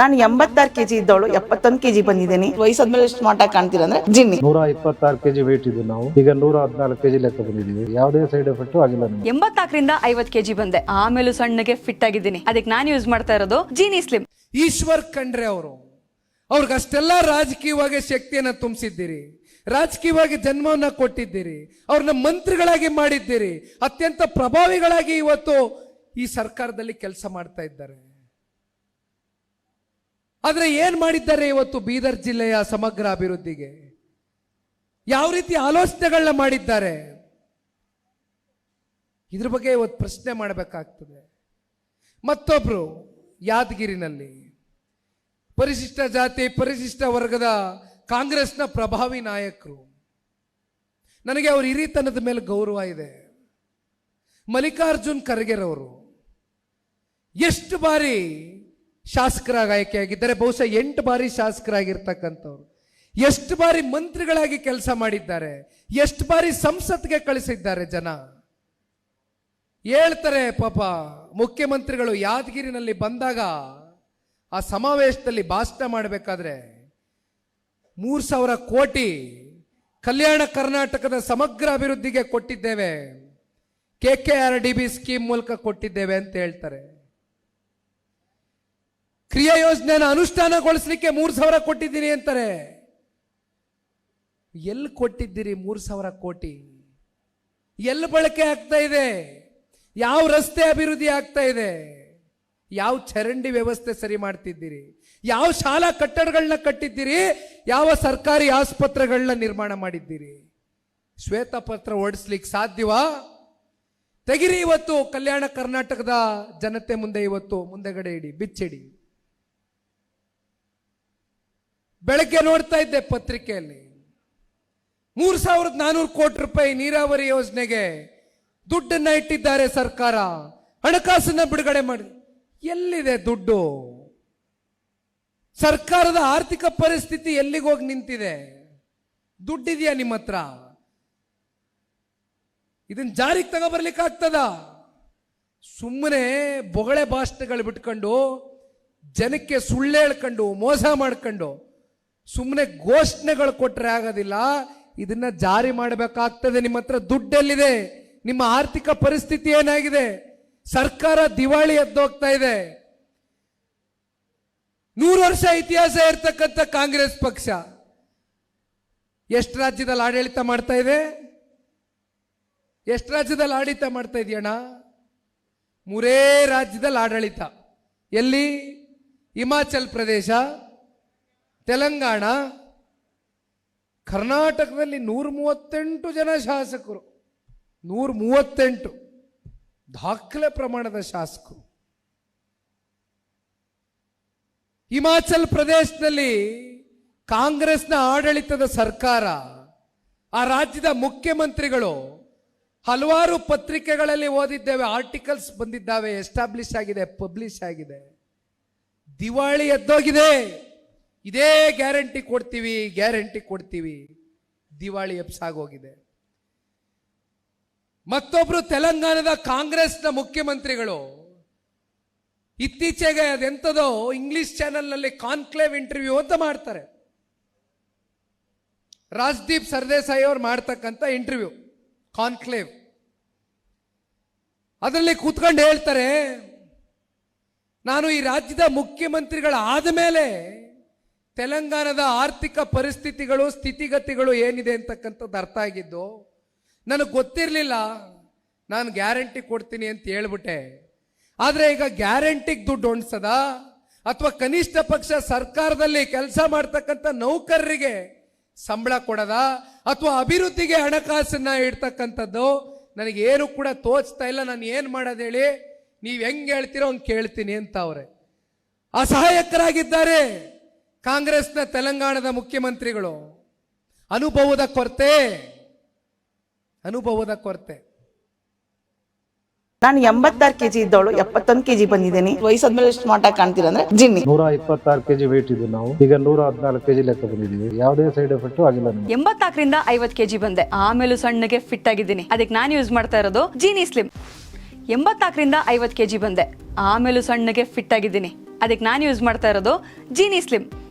ನಾನು ಎಂಬತ್ತಾರು ಕೆಜಿ ಇದ್ದವಳು ಎಪ್ಪತ್ತೊಂದು ಕೆಜಿ ಬಂದಿದ್ದೀನಿ. ವಯಸ್ಸಾದ್ಮೇಲೆ ಸ್ಮಾರ್ಟ್ ಆಗಿ ಕಾಣ್ತೀರ ಅಂದ್ರೆ ಜಿನ್ನಿ. ನೂರ ಇಪ್ಪತ್ತಾರು ಕೆಜಿ ವೇಟ್ ಇದ್ದು ನಾವು. ಈಗ ನೂರ ಹದಿನಾಲ್ಕು ಕೆಜಿ ಲೆಕ್ಕ ಬಂದಿದ್ದೀವಿ. ಯಾವುದೇ ಸೈಡ್ ಎಫೆಕ್ಟ್ ಆಗಿಲ್ಲ ನಮಗೆ. ಎಂಬತ್ನಾಲ್ಕರಿಂದ ಐವತ್ ಕೆಜಿ ಬಂದೆ. ಆಮೇಲೂ ಸಣ್ಣಗೆ ಫಿಟ್ ಆಗಿದ್ದೀನಿ. ಅದಕ್ಕೆ ನಾನು ಯೂಸ್ ಮಾಡ್ತಾ ಇರೋದು ಜೀನಿ ಸ್ಲಿಮ್ ಈಶ್ವರ್ ಖಂಡ್ರೆ ಅವರು. ಅವ್ರಿಗಷ್ಟೆಲ್ಲ ರಾಜಕೀಯವಾಗಿ ಶಕ್ತಿಯನ್ನ ತುಂಬಿಸಿದ್ದೀರಿ. ರಾಜಕೀಯವಾಗಿ ಜನ್ಮವನ್ನ ಕೊಟ್ಟಿದ್ದೀರಿ. ಅವ್ರನ್ನ ಮಂತ್ರಿಗಳಾಗಿ ಮಾಡಿದ್ದೀರಿ. ಅತ್ಯಂತ ಪ್ರಭಾವಿಗಳಾಗಿ ಇವತ್ತು ಈ ಸರ್ಕಾರದಲ್ಲಿ ಕೆಲಸ ಮಾಡ್ತಾ ಇದ್ದಾರೆ. ಆದ್ರೆ ಏನು ಮಾಡಿದ್ದಾರೆ ಇವತ್ತು ಬೀದರ್ ಜಿಲ್ಲೆಯ ಸಮಗ್ರ ಅಭಿವೃದ್ಧಿಗೆ? ಯಾವ ರೀತಿ ಆಲೋಚನೆಗಳನ್ನ ಮಾಡಿದ್ದಾರೆ? ಇದ್ರ ಬಗ್ಗೆ ಇವತ್ತು ಪ್ರಶ್ನೆ ಮಾಡಬೇಕಾಗ್ತದೆ. ಮತ್ತೊಬ್ರು ಯಾದಗಿರಿನಲ್ಲಿ, ಪರಿಶಿಷ್ಟ ಜಾತಿ, ಪರಿಶಿಷ್ಟ ವರ್ಗದ ಕಾಂಗ್ರೆಸ್ನ ಪ್ರಭಾವಿ ನಾಯಕರು. ನನಗೆ ಅವ್ರ ಹಿರಿತನದ ಮೇಲೆ ಗೌರವ ಇದೆ. ಮಲ್ಲಿಕಾರ್ಜುನ್ ಖರ್ಗೆರವರು, ಎಷ್ಟು ಬಾರಿ ಶಾಸಕರಾಗಿ ಆಯ್ಕೆಯಾಗಿದ್ದಾರೆ. ಬಹುಶಃ ಎಂಟು ಬಾರಿ ಶಾಸಕರಾಗಿರ್ತಕ್ಕಂಥವ್ರು. ಎಷ್ಟು ಬಾರಿ ಮಂತ್ರಿಗಳಾಗಿ ಕೆಲಸ ಮಾಡಿದ್ದಾರೆ. ಎಷ್ಟು ಬಾರಿ ಸಂಸತ್ಗೆ ಕಳಿಸಿದ್ದಾರೆ ಜನ. ಹೇಳ್ತಾರೆ, ಪಾಪ ಮುಖ್ಯಮಂತ್ರಿಗಳು ಯಾದಗಿರಿನಲ್ಲಿ ಬಂದಾಗ ಆ ಸಮಾವೇಶದಲ್ಲಿ ಭಾಷಣ ಮಾಡಬೇಕಾದ್ರೆ ಮೂರು ಸಾವಿರ ಕೋಟಿ ಕಲ್ಯಾಣ ಕರ್ನಾಟಕದ ಸಮಗ್ರ ಅಭಿವೃದ್ಧಿಗೆ ಕೊಟ್ಟಿದ್ದೇವೆ. K K R D B scheme ಮೂಲಕ ಕೊಟ್ಟಿದ್ದೇವೆ ಅಂತ ಹೇಳ್ತಾರೆ. ಕ್ರಿಯಾ ಯೋಜನೆನ ಅನುಷ್ಠಾನಗೊಳಿಸ್ಲಿಕ್ಕೆ ಮೂರು ಸಾವಿರ ಕೊಟ್ಟಿದ್ದೀನಿ ಅಂತಾರೆ. ಎಲ್ಲಿ ಕೊಟ್ಟಿದ್ದೀರಿ ಮೂರು ಸಾವಿರ ಕೋಟಿ? ಎಲ್ಲಿ ಬಳಕೆ ಆಗ್ತಾ ಇದೆ? ಯಾವ ರಸ್ತೆ ಅಭಿವೃದ್ಧಿ ಆಗ್ತಾ ಇದೆ? ಯಾವ ಚರಂಡಿ ವ್ಯವಸ್ಥೆ ಸರಿ ಮಾಡ್ತಿದ್ದೀರಿ? ಯಾವ ಶಾಲಾ ಕಟ್ಟಡಗಳನ್ನ ಕಟ್ಟಿದ್ದೀರಿ? ಯಾವ ಸರ್ಕಾರಿ ಆಸ್ಪತ್ರೆಗಳನ್ನ ನಿರ್ಮಾಣ ಮಾಡಿದ್ದೀರಿ? ಶ್ವೇತಪತ್ರ ಓಡಿಸ್ಲಿಕ್ಕೆ ಸಾಧ್ಯವಾ? ತೆಗಿರಿ ಇವತ್ತು ಕಲ್ಯಾಣ ಕರ್ನಾಟಕದ ಜನತೆ ಮುಂದೆ ಇವತ್ತು ಮುಂದೆಗಡೆ ಇಡಿ, ಬಿಚ್ಚಿಡಿ. ಬೆಳಗ್ಗೆ ನೋಡ್ತಾ ಇದ್ದೆ ಪತ್ರಿಕೆಯಲ್ಲಿ. ಮೂರು ಸಾವಿರದ ನಾನೂರು ಕೋಟಿ ರೂಪಾಯಿ ನೀರಾವರಿ ಯೋಜನೆಗೆ ದುಡ್ಡನ್ನ ಇಟ್ಟಿದ್ದಾರೆ ಸರ್ಕಾರ. ಹಣಕಾಸನ್ನ ಬಿಡುಗಡೆ ಮಾಡಿ. ಎಲ್ಲಿದೆ ದುಡ್ಡು? ಸರ್ಕಾರದ ಆರ್ಥಿಕ ಪರಿಸ್ಥಿತಿ ಎಲ್ಲಿಗೋಗಿ ನಿಂತಿದೆ? ದುಡ್ಡಿದೆಯಾ ನಿಮ್ಮ ಹತ್ರ? ಇದನ್ನ ಜಾರಿಗೆ ತಗೋಬರ್ಲಿಕ್ಕೆ ಆಗ್ತದ? ಸುಮ್ಮನೆ ಬೊಗಳೆ ಭಾಷಣಗಳು ಬಿಟ್ಕೊಂಡು ಜನಕ್ಕೆ ಸುಳ್ಳು ಹೇಳ್ಕೊಂಡು ಮೋಸ ಮಾಡ್ಕೊಂಡು ಸುಮ್ಮನೆ ಘೋಷಣೆಗಳು ಕೊಟ್ಟರೆ ಆಗೋದಿಲ್ಲ. ಇದನ್ನ ಜಾರಿ ಮಾಡಬೇಕಾಗ್ತದೆ. ನಿಮ್ಮ ಹತ್ರ ದುಡ್ಡೆಲ್ಲಿದೆ. ನಿಮ್ಮ ಆರ್ಥಿಕ ಪರಿಸ್ಥಿತಿ ಏನಾಗಿದೆ? ಸರ್ಕಾರ ದಿವಾಳಿ ಎದ್ದೋಗ್ತಾ ಇದೆ. ನೂರು ವರ್ಷ ಇತಿಹಾಸ ಇರ್ತಕ್ಕಂಥ ಕಾಂಗ್ರೆಸ್ ಪಕ್ಷ. ಎಷ್ಟು ರಾಜ್ಯದಲ್ಲಿ ಆಡಳಿತ ಮಾಡ್ತಾ ಇದೆ? ಎಷ್ಟು ರಾಜ್ಯದಲ್ಲಿ ಆಡಳಿತ ಮಾಡ್ತಾ ಇದೆಯಣ್ಣ ಮೂರೇ ರಾಜ್ಯದಲ್ಲಿ ಆಡಳಿತ. ಎಲ್ಲಿ? ಹಿಮಾಚಲ್ ಪ್ರದೇಶ. ತೆಲಂಗಾಣ, ಕರ್ನಾಟಕದಲ್ಲಿ ನೂರ ಮೂವತ್ತೆಂಟು ಜನ ಶಾಸಕರು. ನೂರ ಮೂವತ್ತೆಂಟು ದಾಖಲೆ ಪ್ರಮಾಣದ ಶಾಸಕರು. ಹಿಮಾಚಲ್ ಪ್ರದೇಶದಲ್ಲಿ ಕಾಂಗ್ರೆಸ್ನ ಆಡಳಿತದ ಸರ್ಕಾರ, ಆ ರಾಜ್ಯದ ಮುಖ್ಯಮಂತ್ರಿಗಳು ಹಲವಾರು ಪತ್ರಿಕೆಗಳಲ್ಲಿ ಓದಿದ್ದೇವೆ, ಆರ್ಟಿಕಲ್ಸ್ ಬಂದಿದ್ದಾವೆ, ಎಸ್ಟಾಬ್ಲಿಷ್ ಆಗಿದೆ, ಪಬ್ಲಿಷ್ ಆಗಿದೆ. ದಿವಾಳಿ ಎದ್ದೋಗಿದೆ. ಇದೇ ಗ್ಯಾರಂಟಿ ಕೊಡ್ತೀವಿ ಗ್ಯಾರಂಟಿ ಕೊಡ್ತೀವಿ. ದಿವಾಳಿ ಎಪ್ಸಾಗೋಗಿದೆ ಮತ್ತೊಬ್ರು ತೆಲಂಗಾಣದ ಕಾಂಗ್ರೆಸ್ನ ಮುಖ್ಯಮಂತ್ರಿಗಳು, ಇತ್ತೀಚೆಗೆ ಅದೆಂಥದೋ ಇಂಗ್ಲಿಷ್ ಚಾನೆಲ್ನಲ್ಲಿ ಕಾನ್ಕ್ಲೇವ್ ಇಂಟರ್ವ್ಯೂ ಅಂತ ಮಾಡ್ತಾರೆ. ರಾಜ್ದೀಪ್ ಸರ್ದೇಸಾಯಿ ಅವ್ರು ಮಾಡ್ತಕ್ಕಂಥ ಇಂಟರ್ವ್ಯೂ, ಕಾನ್ಕ್ಲೇವ್. ಅದರಲ್ಲಿ ಕೂತ್ಕೊಂಡು ಹೇಳ್ತಾರೆ, ನಾನು ಈ ರಾಜ್ಯದ ಮುಖ್ಯಮಂತ್ರಿಗಳಾದ ಮೇಲೆ ತೆಲಂಗಾಣದ ಆರ್ಥಿಕ ಪರಿಸ್ಥಿತಿಗಳು, ಸ್ಥಿತಿಗತಿಗಳು ಏನಿದೆ ಅಂತಕ್ಕಂಥದ್ದು ಅರ್ಥ ಆಗಿದ್ದು, ನನಗೆ ಗೊತ್ತಿರಲಿಲ್ಲ. ನಾನು ಗ್ಯಾರಂಟಿ ಕೊಡ್ತೀನಿ ಅಂತ ಹೇಳ್ಬಿಟ್ಟೆ. ಆದರೆ ಈಗ ಗ್ಯಾರಂಟಿಗೆ ದುಡ್ಡು ಹೊಣ್ಸದ ಅಥವಾ ಕನಿಷ್ಠ ಪಕ್ಷ ಸರ್ಕಾರದಲ್ಲಿ ಕೆಲಸ ಮಾಡ್ತಕ್ಕಂಥ ನೌಕರರಿಗೆ ಸಂಬಳ ಕೊಡದ? ಅಥವಾ ಅಭಿವೃದ್ಧಿಗೆ ಹಣಕಾಸನ್ನ ಇಡ್ತಕ್ಕಂಥದ್ದು? ನನಗೆ ಏನು ಕೂಡ ತೋಚ್ತಾ ಇಲ್ಲ. ನಾನು ಏನು ಮಾಡೋದು ಹೇಳಿ? ನೀವು ಹೆಂಗೆ ಹೇಳ್ತೀರೋ ಹಂಗೆ ಕೇಳ್ತೀನಿ ಅಂತ ಅವ್ರೆ. ಅಸಹಾಯಕರಾಗಿದ್ದಾರೆ. ಕಾಂಗ್ರೆಸ್ನ ತೆಲಂಗಾಣದ ಮುಖ್ಯಮಂತ್ರಿಗಳು ಅನುಭವದ ಕೊರತೆ ಅನುಭವದ ಕೊರತೆ. ನಾನು ಎಂಬತ್ತಾರು ಕೆಜಿ ಇದ್ದವಳು ಎಪ್ಪತ್ತೊಂದು ಕೆಜಿ ಬಂದಿದ್ದೀನಿ. ವಯಸ್ಸಾದ್ಮೇಲೆ ಸ್ಮಾರ್ಟ್ ಆಗಿ ಕಾಣ್ತೀರ ಅಂದ್ರೆ ಜಿನ್ನಿ. ನೂರ ಇಪ್ಪತ್ತಾರು ಕೆಜಿ ವೇಟ್ ಇದ್ದು ನಾವು. ಈಗ ನೂರ ಹದಿನಾಲ್ಕು ಕೆಜಿ ಲೆಕ್ಕ ಬಂದಿದ್ದೀವಿ. ಯಾವುದೇ ಸೈಡ್ ಎಫೆಕ್ಟ್ ಆಗಿಲ್ಲ ನಮಗೆ. ಎಂಬತ್ನಾಲ್ಕರಿಂದ ಐವತ್ ಕೆಜಿ ಬಂದೆ. ಆಮೇಲೆ ಸಣ್ಣಗೆ ಫಿಟ್ ಆಗಿದ್ದೀನಿ. ಅದಕ್ಕೆ ನಾನು ಯೂಸ್ ಮಾಡ್ತಾ ಇರೋದು ಜೀನಿ ಸ್ಲಿಮ್ ಎಂಬತ್ನಾಲ್ಕರಿಂದ ಐವತ್ತು ಕೆಜಿ ಬಂದೆ. ಆಮೇಲೂ ಸಣ್ಣಗೆ ಫಿಟ್ ಆಗಿದ್ದೀನಿ. ಅದಕ್ಕೆ ನಾನು ಯೂಸ್ ಮಾಡ್ತಾ ಇರೋದು ಜೀನಿ ಸ್ಲಿಮ್